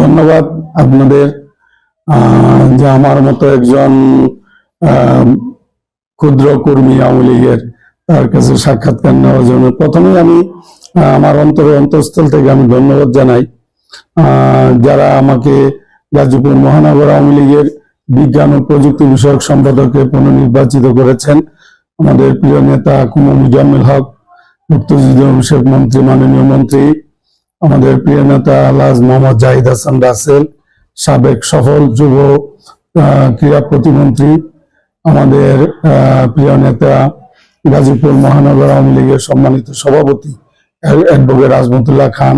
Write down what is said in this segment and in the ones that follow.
ধন্যবাদ আপনাদের যে আমার মতো একজন ক্ষুদ্র কর্মী আওয়ামী লীগের তার কাছে সাক্ষাৎকার নেওয়ার জন্য প্রথমেই আমি আমার অন্তরে অন্তঃস্থল থেকে আমি ধন্যবাদ জানাই। যারা আমাকে গাজীপুর মহানগর আওয়ামী লীগের বিজ্ঞান ও প্রযুক্তি বিষয়ক সম্পাদকে পুনর্নির্বাচিত করেছেন। আমাদের প্রিয় নেতা কুমু মুজাম্মেল হক, মুক্তযুদ্ধ অভিষেক মন্ত্রী, মাননীয় মন্ত্রী আমাদের প্রিয় নেতা আলাজ মোহাম্মদ জাহিদ হাসান রাসেল, সাবেক সফল যুব ক্রীড়া প্রতিমন্ত্রী, আমাদের প্রিয় নেতা গাজীপুর মহানগর আওয়ামী লীগের সম্মানিত সভাপতি অ্যাড- অ্যাডভোকেট রাজমতুল্লাহ খান,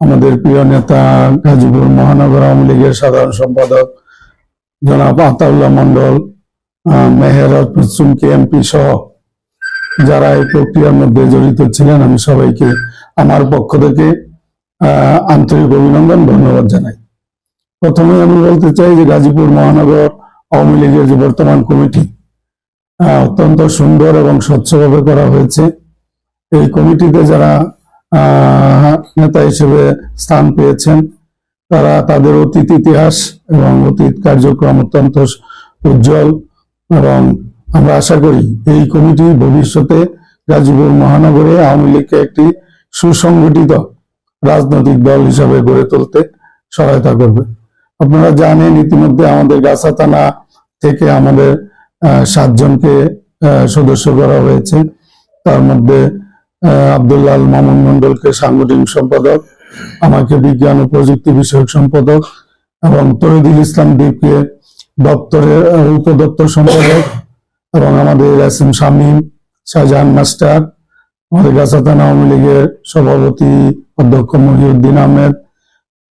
আমাদের প্রিয় নেতা গাজীপুর মহানগর আওয়ামী লীগের সাধারণ সম্পাদক জনাব আতাউল্লাহ মন্ডল মেহের চুমকি এমপি সহ যারা এই প্রক্রিয়ার মধ্যে জড়িত ছিলেন, আমি সবাইকে আমার পক্ষ থেকে আন্তরিক অভিনন্দন, ধন্যবাদ জানাই। প্রথমে আমি বলতে চাই যে গাজীপুর মহানগর আওয়ামী লীগের যে বর্তমান কমিটি অত্যন্ত সুন্দর এবং স্বচ্ছভাবে করা হয়েছে। এই কমিটিতে যারা নেতা হিসেবে স্থান পেয়েছেন, তারা তাদের অতীত ইতিহাস এবং অতীত কার্যক্রম অত্যন্ত উজ্জ্বল এবং আমরা আশা করি এই কমিটি ভবিষ্যতে গাজীপুর মহানগরে আওয়ামী লীগকে একটি সুসংগঠিত রাজনৈতিক দল হিসাবে গড়ে তুলতে সহায়তা করবে। আপনারা জানেন ইতিমধ্যে আমাদের গাছা থানা থেকে আমাদের সাতজনকে সদস্য করা হয়েছে। তার মধ্যে আল মামুন মন্ডলকে সাংগঠনিক সম্পাদক, আমাকে বিজ্ঞান ও প্রযুক্তি বিষয়ক সম্পাদক এবং তহিদুল ইসলাম দ্বীপকে দপ্তরের উপদপ্তর সম্পাদক এবং আমাদের এস শামীম শাহজাহান মাস্টার আওয়ামী লীগের সভাপতি অধ্যক্ষ মহিউদ্দিন আহমেদ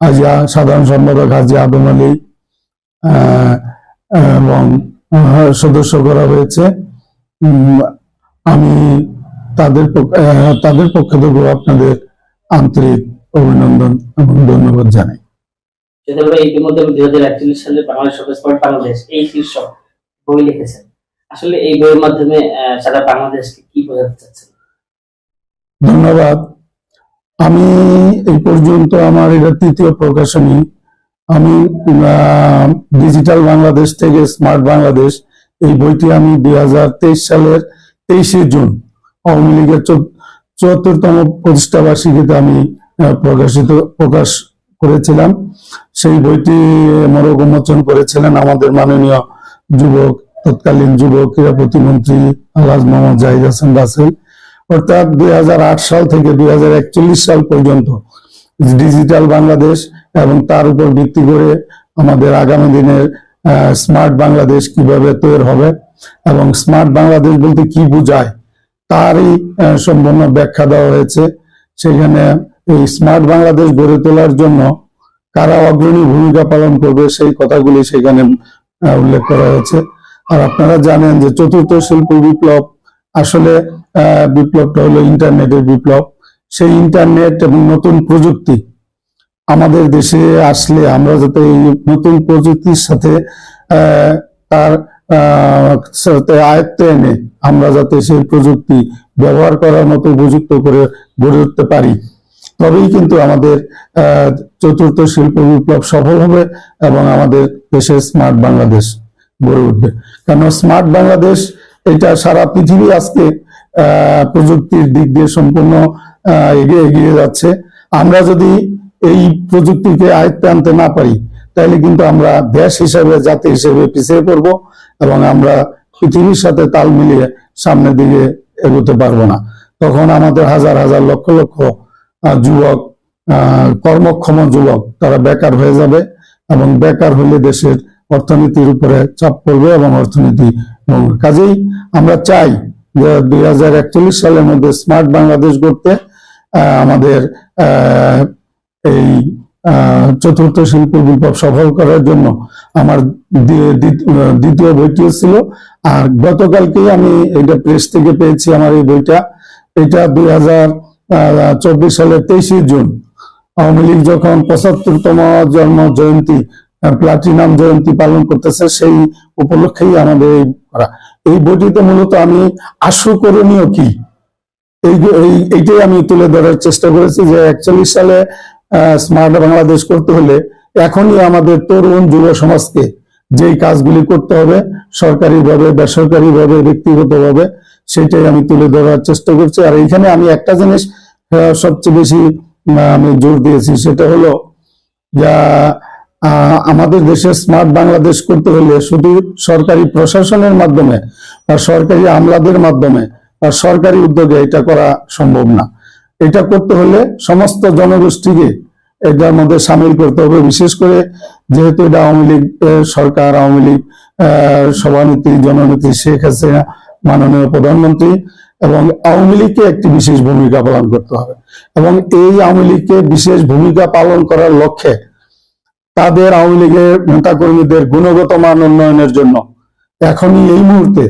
আজিয়া সাধারণ সম্পাদক হাজি আদম আলী এবং সদস্য করা হয়েছে। আমি তাদের তাদের পক্ষ থেকে আপনাদের আন্তরিক অভিনন্দন এবং ধন্যবাদ জানাই। ইতিমধ্যে দুই হাজার একচল্লিশ সালে বাংলাদেশ এই শীর্ষক বই লিখেছেন। আসলে এই বইয়ের মাধ্যমে সারা বাংলাদেশকে কি বোঝাতে চাচ্ছেন? ধন্যবাদ। আমি এই পর্যন্ত আমার এটা তৃতীয় প্রকাশনী। আমি ডিজিটাল বাংলাদেশ থেকে স্মার্ট বাংলাদেশ এই বইটি আমি দুই হাজার তেইশ সালের তেইশে জুন, আওয়ামী লীগের চুয়াত্তরতম প্রতিষ্ঠা বার্ষিকীতে আমি প্রকাশিত, প্রকাশ করেছিলাম। সেই বইটি মোড়ক উন্মোচন করেছিলেন আমাদের মাননীয় যুবক, তৎকালীন যুব ক্রীড়া প্রতিমন্ত্রী আলহাজ মোহাম্মদ জাহিদ হাসান রাসেল অর্থাৎ দুই হাজার আট সাল থেকে দুই হাজার একচল্লিশ সাল পর্যন্ত ডিজিটাল বাংলাদেশ এবং তার উপর ভিত্তি করে আমাদের আগামী দিনের স্মার্ট বাংলাদেশ কীভাবে তৈরি হবে এবং স্মার্ট বাংলাদেশ বলতে কি বোঝায় তারই সম্পূর্ণ ব্যাখ্যা দেওয়া হয়েছে। সেখানে এই স্মার্ট বাংলাদেশ গড়ে তোলার জন্য কারা অগ্রণী ভূমিকা পালন করবে সেই কথাগুলি সেখানে উল্লেখ করা হয়েছে। আর আপনারা জানেন যে চতুর্থ শিল্প বিপ্লব আসলে বিপ্লবটা হলো ইন্টারনেটের বিপ্লব। সেই ইন্টারনেট এবং নতুন প্রযুক্তি আমাদের দেশে আসলে আমরা যাতে এই নতুন প্রযুক্তির সাথে তার সাথে আয়ত্তে এনে আমরা যাতে সেই প্রযুক্তি ব্যবহার করার মতো উপযুক্ত করে গড়ে উঠতে পারি। তবেই কিন্তু আমাদের চতুর্থ শিল্প বিপ্লব সফল হবে এবং আমাদের দেশের স্মার্ট বাংলাদেশ গড়ে উঠবে। কেন স্মার্ট বাংলাদেশ এটা সারা পৃথিবী আজকে প্রযুক্তির দিক দিয়ে সম্পূর্ণ এগিয়ে এগিয়ে যাচ্ছে আমরা যদি এই প্রযুক্তিকে আয়ত্তে আনতে না পারি, তাহলে কিন্তু আমরা দেশ হিসেবে, জাতি হিসেবে পিছিয়ে পড়ব এবং আমরা পৃথিবীর সাথে তাল মিলিয়ে সামনের দিকে এগোতে পারব না তখন আমাদের হাজার হাজার লক্ষ লক্ষ যুবক কর্মক্ষম যুবক, তারা বেকার হয়ে যাবে এবং বেকার হলে দেশের অর্থনীতির উপরে চাপ পড়বে এবং অর্থনীতি। কাজেই আমরা চাই যে দুই হাজার একচল্লিশ সালের মধ্যে স্মার্ট বাংলাদেশ গড়তে আমাদের এই চতুর্থ শিল্প বিপ্লব সফল করার জন্য আমার দ্বিতীয় বইটিও ছিল। আর গতকালকেই আমি এটা প্রেস থেকে পেয়েছি আমার এই বইটা। এটা দুই হাজার চব্বিশ সালের তেইশে জুন। আওয়ামী লীগ যখন পঁচাত্তরতম জন্ম জয়ন্তী প্লাটিনাম জয়ন্তী পালন করতেছে, সেই উপলক্ষেই আমাদের এই করা। এই বইটিতে মূলত আমি আশু করণীয় কি? এই এই- এইটাই আমি তুলে ধরার চেষ্টা করেছি যে একচল্লিশ সালে স্মার্ট বাংলাদেশ করতে হলে এখনই আমাদের তরুণ যুব সমাজকে যেই কাজগুলি করতে হবে, সরকারিভাবে, বেসরকারিভাবে, ব্যক্তিগতভাবে, সেটাই আমি তুলে ধরার চেষ্টা করছি। আর এখানে আমি একটা জিনিস সবচেয়ে বেশি আমি জোর দিয়েছি, সেটা হলো, যা আমাদের দেশে স্মার্ট বাংলাদেশ করতে হলে শুধু সরকারি প্রশাসনের মাধ্যমে বা সরকারি আমলাদের মাধ্যমে বা সরকারি উদ্যোগে এটা করা সম্ভব না। এটা করতে হলে সমস্ত জনগোষ্ঠীকে এটার মধ্যে সামিল করতে হবে। বিশেষ করে যেহেতু এটা আওয়ামী লীগ সরকার, আওয়ামী লীগ সভানেত্রী, জননেত্রী শেখ হাসিনা, মাননীয় প্রধানমন্ত্রী এবং আওয়ামী লীগকে একটি বিশেষ ভূমিকা পালন করতে হবে। এবং এই আওয়ামী লীগকে বিশেষ ভূমিকা পালন করার লক্ষ্যে তাদের আওয়ামী লীগের নেতাকর্মীদের গুণগত মান উন্নয়নের জন্য এখনই এই মুহূর্তে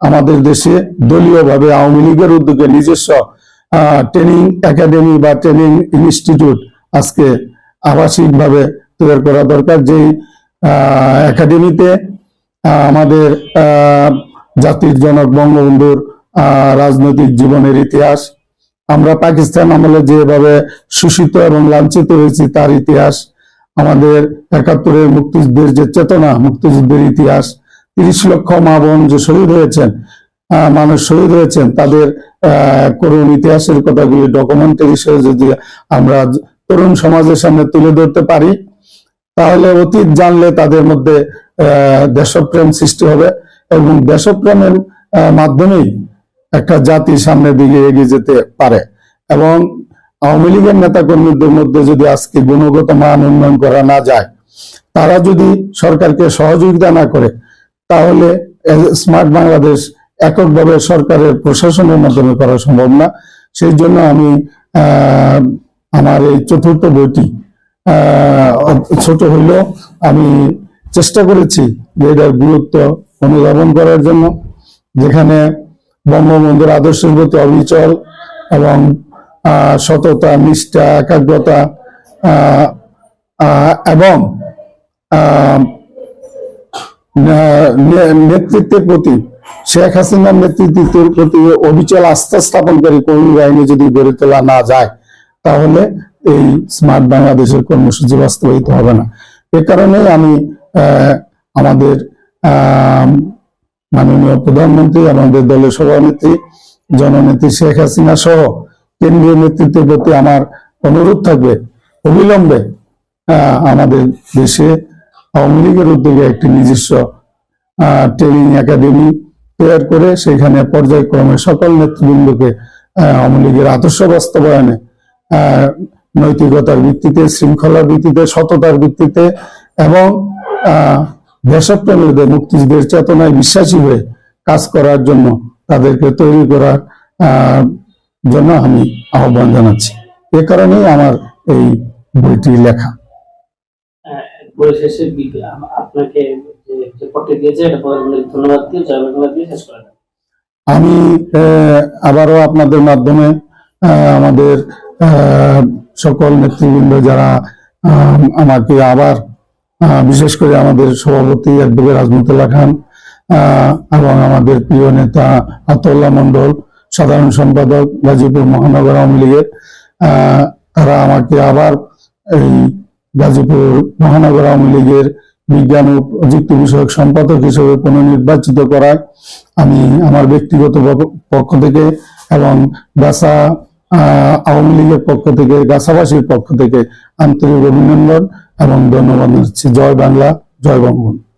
আমাদের দেশে দলীয়ভাবে আওয়ামী লীগের উদ্যোগে নিজস্ব ট্রেনিং একাডেমি বা ট্রেনিং ইনস্টিটিউট আজকে আবাসিকভাবে তৈরি করা দরকার। যেই একাডেমিতে আমাদের জাতির জনক বঙ্গবন্ধুর রাজনৈতিক জীবনের ইতিহাস, আমরা পাকিস্তান আমলে যেভাবে শোষিত এবং লাঞ্ছিত হয়েছি তার ইতিহাস আমাদের একাত্তরের মুক্তিযুদ্ধের যে চেতনা, মুক্তিযুদ্ধের ইতিহাস, তিরিশ লক্ষ মা বোন যে শহীদ হয়েছেন মানুষ শহীদ হয়েছেন, তাদের করুণ ইতিহাসের কথাগুলি ডকুমেন্টারি হিসেবে যদি আমরা তরুণ সমাজের সামনে তুলে ধরতে পারি, তাহলে অতীত জানলে তাদের মধ্যে দেশপ্রেম সৃষ্টি হবে এবং দেশপ্রেমের মাধ্যমেই একটা জাতি সামনের দিকে এগিয়ে যেতে পারে। এবং আওয়ামী লীগের নেতা কর্মীদের মধ্যে যদি আজকে গুণগত মান উন্নয়ন করা না যায়, তারা যদি সরকারকে সহযোগিতা না করে, তাহলে স্মার্ট বাংলাদেশ এককভাবে সরকারের প্রশাসনের মাধ্যমে করা সম্ভব না। সেই জন্য আমি আমার এই চতুর্থ বইটি ছোট হইলেও আমি চেষ্টা করেছি যে এটার গুরুত্ব অনুধাবন করার জন্য, যেখানে বঙ্গবন্ধুর আদর্শের প্রতি অবিচল এবং সততা, নিষ্ঠা, একাগ্রতা এবং নেতৃত্বের প্রতি, শেখ হাসিনার নেতৃত্বের প্রতি অবিচল আস্থা স্থাপনকারী কর্মী বাহিনী যদি গড়ে তোলা না যায়, তাহলে এই স্মার্ট বাংলাদেশের কর্মসূচি বাস্তবায়িত হবে না। এ কারণে আমি আমাদের মাননীয় প্রধানমন্ত্রী, আমাদের দলের সভানেত্রী, জননেত্রী শেখ হাসিনা সহ কেন্দ্রীয় নেতৃত্বের প্রতি আমার অনুরোধ থাকবে, অবিলম্বে আমাদের দেশে আওয়ামী লীগের উদ্যোগে একটি নিজস্ব ট্রেনিং একাডেমি তৈরি করে সেখানে পর্যায়ক্রমে সকল নেতৃবৃন্দকে আওয়ামী লীগের আদর্শ বাস্তবায়নে নৈতিকতার ভিত্তিতে, শৃঙ্খলার ভিত্তিতে, সততার ভিত্তিতে এবং দেশপ্রেমীদের মুক্তিযুদ্ধের চেতনায় বিশ্বাসী হয়ে কাজ করার জন্য তাদেরকে তৈরি করার জন্য আমি আহ্বান জানাচ্ছি। এ কারণেই আমার এই বইটি লেখা। বি- আম- আপনাকে ধন্যবাদ দিয়ে জয় বাংলা দিয়ে শেষ আবারও আপনাদের মাধ্যমে আমাদের সকল নেতৃবৃন্দ যারা আমাকে আবার বিশেষ করে আমাদের সভাপতি অ্যাডভোকেট রাজমতুল্লাহ খান আহ, এবং আমাদের প্রিয় নেতা আতউল্লাহ মন্ডল সাধারণ সম্পাদক গাজীপুর মহানগর আওয়ামী লীগের তারা আমাকে আবার এই গাজীপুর মহানগর আওয়ামী লীগের বিজ্ঞান ও প্রযুক্তি বিষয়ক সম্পাদক হিসেবে পুনর্নির্বাচিত করায় আমি আমার ব্যক্তিগত পক- পক্ষ থেকে এবং গাছা আওয়ামী লীগের পক্ষ থেকে, গাছাবাসীর পক্ষ থেকে আন্তরিক অভিনন্দন এবং ধন্যবাদ জয় বাংলা, জয় বঙ্গবন্ধু।